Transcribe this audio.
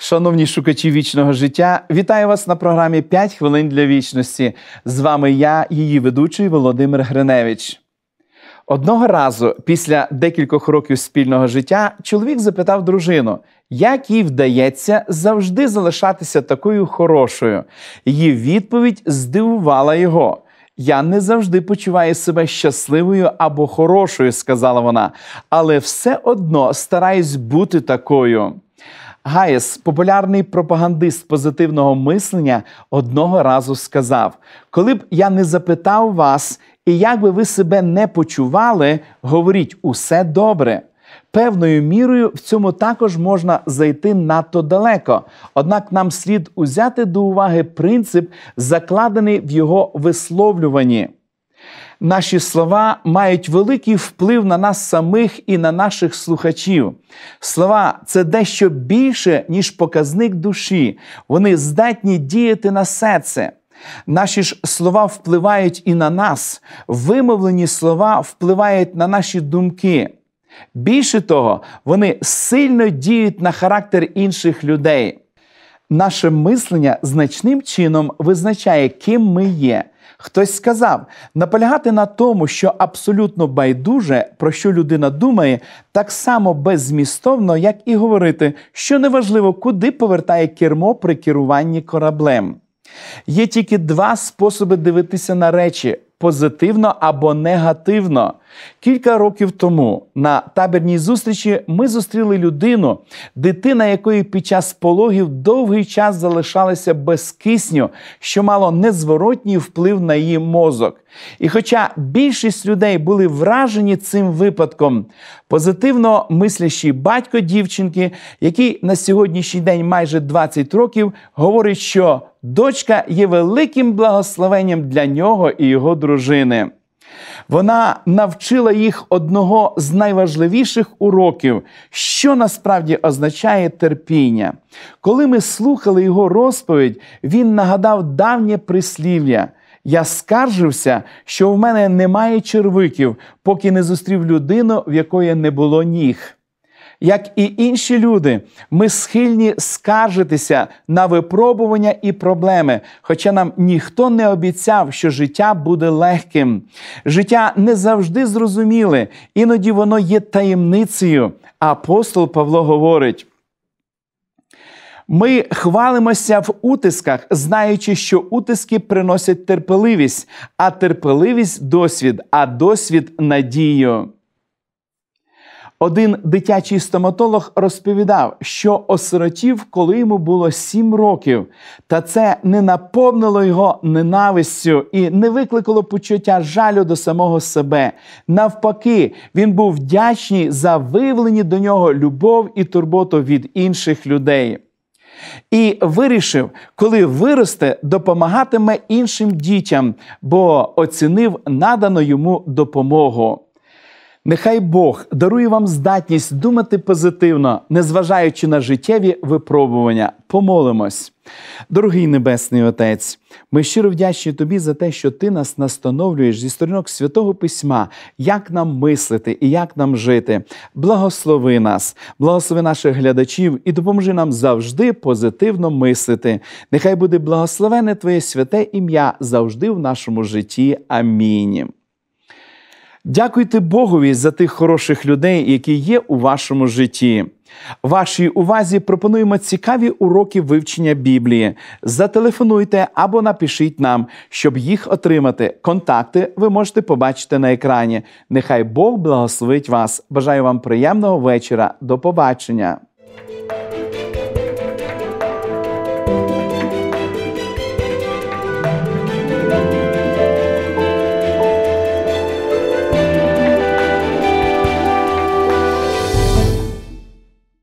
Шановні шукачі вічного життя, вітаю вас на програмі «5 хвилин для вічності. З вами я, її ведучий Володимир Гриневич. Одного разу, після декількох років спільного життя, чоловік запитав дружину, як їй вдається завжди залишатися такою хорошою. Її відповідь здивувала його. Я не завжди почуваю себе щасливою або хорошою, сказала вона, але все одно стараюсь бути такою. Гаєс, популярний пропагандист позитивного мислення, одного разу сказав: Коли б я не запитав вас, і як би ви себе не почували, говоріть усе добре. Певною мірою в цьому також можна зайти надто далеко. Однак нам слід узяти до уваги принцип, закладений в його висловлюванні. Наші слова мають великий вплив на нас самих і на наших слухачів. Слова це дещо більше, ніж показник душі. Вони здатні діяти на серце. Наші ж слова впливають і на нас. Вимовлені слова впливають на наші думки. Більше того, вони сильно діють на характер інших людей. Наше мислення значним чином визначає, ким ми є. Хтось сказав, наполягати на тому, що абсолютно байдуже, про що людина думає, так само беззмістовно, як і говорити, що неважливо, куди повертає кермо при керуванні кораблем. Є тільки два способи дивитися на речі позитивно або негативно. Кілька років тому на табірній зустрічі ми зустріли людину, дитина якої під час пологів довгий час залишалася без кисню, що мало незворотній вплив на її мозок. І хоча більшість людей були вражені цим випадком, позитивно мислящий батько дівчинки, який на сьогоднішній день майже 20 років, говорить, що дочка є великим благословенням для нього і його дружини. Вона навчила їх одного з найважливіших уроків, що насправді означає терпіння. Коли ми слухали його розповідь, він нагадав давнє прислів'я. Я скаржився, що в мене немає червиків, поки не зустрів людину, в якої не було ніг. Як і інші люди, ми схильні скаржитися на випробування і проблеми, хоча нам ніхто не обіцяв, що життя буде легким. Життя не завжди зрозуміле, іноді воно є таємницею. Апостол Павло говорить. Ми хвалимося в утисках, знаючи, що утиски приносять терпеливість, а терпеливість досвід, а досвід надію. Один дитячий стоматолог розповідав, що осиротів, коли йому було сім років, та це не наповнило його ненавистю і не викликало почуття жалю до самого себе. Навпаки, він був вдячний за виявлені до нього любов і турботу від інших людей. І вирішив, коли виросте, допомагатиме іншим дітям, бо оцінив надану йому допомогу. Нехай Бог дарує вам здатність думати позитивно, незважаючи на життєві випробування. Помолимось. Дорогий Небесний Отець, ми щиро вдячні Тобі за те, що Ти нас настановлюєш зі сторінок святого Письма, як нам мислити і як нам жити. Благослови нас, благослови наших глядачів і допоможи нам завжди позитивно мислити. Нехай буде благословене Твоє святе ім'я завжди в нашому житті. Амінь. Дякуйте Богові за тих хороших людей, які є у вашому житті. Вашій увазі пропонуємо цікаві уроки вивчення Біблії. Зателефонуйте або напишіть нам, щоб їх отримати. Контакти ви можете побачити на екрані. Нехай Бог благословить вас. Бажаю вам приємного вечора. До побачення.